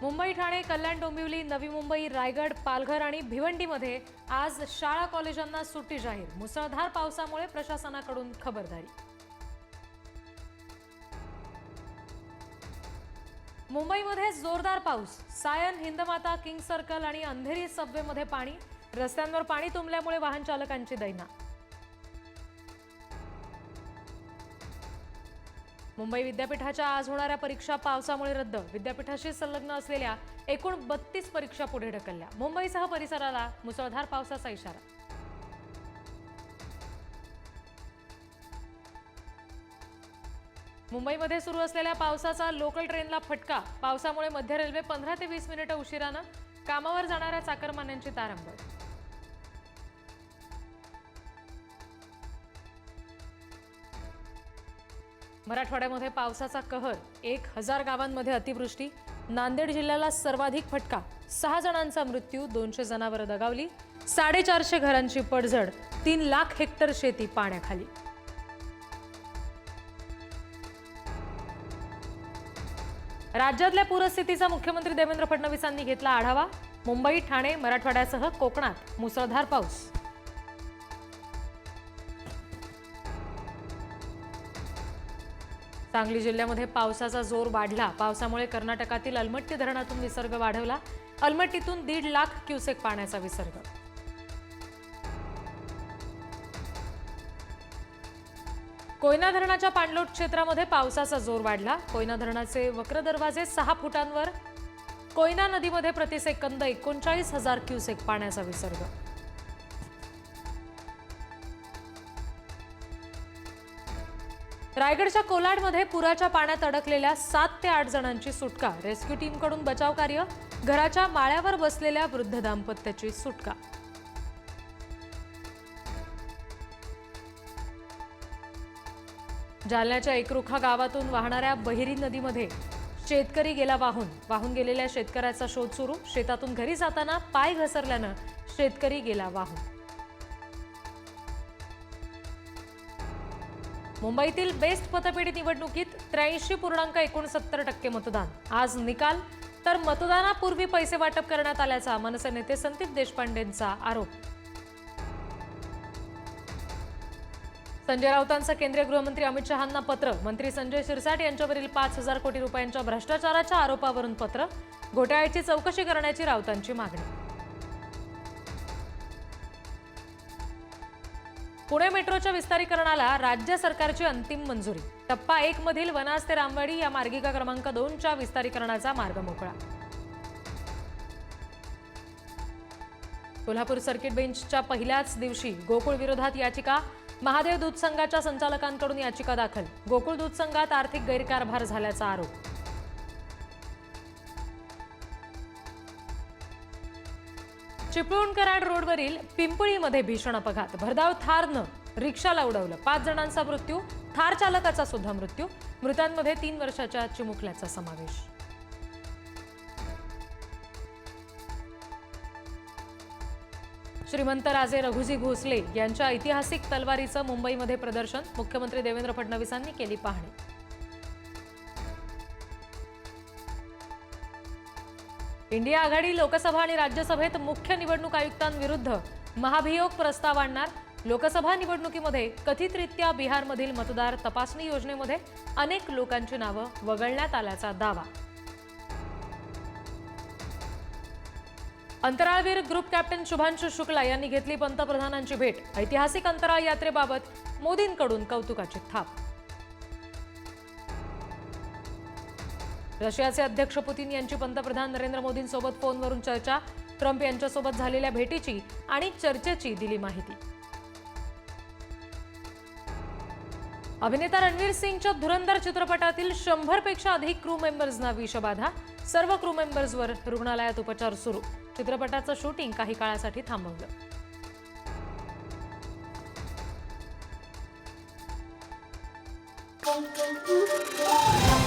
मुंबई ठाणे कल्याण डोंबिवली नवी मुंबई रायगड पालघर आणि भिवंडीमध्ये आज शाळा कॉलेजांना सुट्टी जाहीर. मुसळधार पावसामुळे प्रशासनाकडून खबरदारी. मुंबईमध्ये जोरदार पाऊस. सायन हिंदमाता किंग सर्कल आणि अंधेरी सबवेमध्ये पाणी. रस्त्यांवर पाणी तुंबल्यामुळे वाहन चालकांची दैना. मुंबई विद्यापीठाच्या आज होणाऱ्या परीक्षा पावसामुळे रद्द. विद्यापीठाशी संलग्न असलेल्या एकूण बत्तीस परीक्षा पुढे ढकलल्या. मुंबईसह परिसराला मुसळधार पावसाचा इशारा. मुंबईमध्ये सुरू असलेल्या पावसाचा लोकल ट्रेनला फटका. पावसामुळे मध्य रेल्वे पंधरा ते वीस मिनिटं उशिरानं कामावर जाणाऱ्या चाकरमान्यांची तारंबळ. मराठवाड्यामध्ये पावसाचा कहर एक हजार गावांमध्ये अतिवृष्टी नांदेड जिल्ह्याला सर्वाधिक फटका सहा जणांचा मृत्यू दोनशे जनावरं दगावली साडेचारशे घरांची पडझड तीन लाख हेक्टर शेती पाण्याखाली. राज्यातल्या पूरस्थितीचा मुख्यमंत्री देवेंद्र फडणवीसांनी घेतला आढावा मुंबई ठाणे मराठवाड्यासह कोकणात मुसळधार पाऊस. सांगली जिल्ह्यामध्ये पावसाचा जोर वाढला. पावसामुळे कर्नाटकातील अलमट्टी धरणातून विसर्ग वाढवला. अलमट्टीतून दीड लाख क्युसेक पाण्याचा विसर्ग. कोयना धरणाच्या पाणलोट क्षेत्रामध्ये पावसाचा जोर वाढला. कोयना धरणाचे वक्र दरवाजे सहा फुटांवर. कोयना नदीमध्ये प्रतिसेकंद एकोणचाळीस हजार क्युसेक पाण्याचा विसर्ग. रायगडच्या कोलाडमध्ये पुराच्या पाण्यात अडकलेल्या सात ते आठ जणांची सुटका. रेस्क्यू टीमकडून बचाव कार्य घराच्या माळ्यावर बसलेल्या वृद्ध दाम्पत्याची सुटका. जालन्याच्या एकरुखा गावातून वाहणाऱ्या बहिरी नदीमध्ये शेतकरी गेला वाहून. वाहून गेलेल्या शेतकऱ्याचा शोध सुरू. शेतातून घरी जाताना पाय घसरल्यानं शेतकरी गेला वाहून. मुंबईतील बेस्ट पतपेढी निवडणुकीत त्र्याऐंशी पूर्णांक एकोणसत्तर टक्के मतदान. आज निकाल तर मतदानापूर्वी पैसे वाटप करण्यात आल्याचा मनसे नेते संदीप देशपांडेंचा आरोप. संजय राऊतांचं केंद्रीय गृहमंत्री अमित शहांना पत्र. मंत्री संजय शिरसाट यांच्यावरील पाच हजार कोटी रुपयांच्या भ्रष्टाचाराच्या आरोपावरून पत्र. घोटाळ्याची चौकशी करण्याची राऊतांची मागणी. पुणे मेट्रोच्या विस्तारीकरणाला राज्य सरकारची अंतिम मंजुरी. टप्पा एक मधील वनास ते रामवाडी या मार्गिका क्रमांक दोनच्या विस्तारीकरणाचा मार्ग मोकळा. कोल्हापूर सर्किट बेंचच्या पहिल्याच दिवशी गोकुळ विरोधात याचिका महादेव दूध संघाच्या संचालकांकडून याचिका दाखल. गोकुळ दूध संघात आर्थिक गैरकारभार झाल्याचा आरोप. चिपळूण कराड रोडवरील पिंपळीमध्ये भीषण अपघात. भरधाव थारनं रिक्षाला उडवलं. पाच जणांचा मृत्यू थार चालकाचा सुद्धा मृत्यू. मृतांमध्ये तीन वर्षाच्या चिमुकल्याचा समावेश. श्रीमंत राजे रघुजी भोसले यांच्या ऐतिहासिक तलवारीचं मुंबईमध्ये प्रदर्शन मुख्यमंत्री देवेंद्र फडणवीसांनी केली पाहणी. इंडिया आघाडी लोकसभा आणि राज्यसभेत मुख्य निवडणूक आयुक्तांविरुद्ध महाभियोग प्रस्ताव आणणार. लोकसभा निवडणुकीमध्ये कथितरित्या बिहारमधील मतदार तपासणी योजनेमध्ये अनेक लोकांची नावं वगळण्यात आल्याचा दावा. अंतराळवीर ग्रुप कॅप्टन शुभांशु शुक्ला यांनी घेतली पंतप्रधानांची भेट. ऐतिहासिक अंतराळ यात्रेबाबत मोदींकडून कौतुकाची थाप रशियाचे अध्यक्ष पुतीन यांची पंतप्रधान नरेंद्र मोदींसोबत फोनवरून चर्चा. ट्रम्प यांच्यासोबत झालेल्या भेटीची आणि चर्चेची दिली माहिती. अभिनेता रणवीर सिंगच्या धुरंधर चित्रपटातील शंभरपेक्षा अधिक क्रू मेंबर्सना विषबाधा. सर्व क्रू मेंबर्सवर रुग्णालयात उपचार सुरू. चित्रपटाचं शूटिंग काही काळासाठी थांबवलं. Thank you.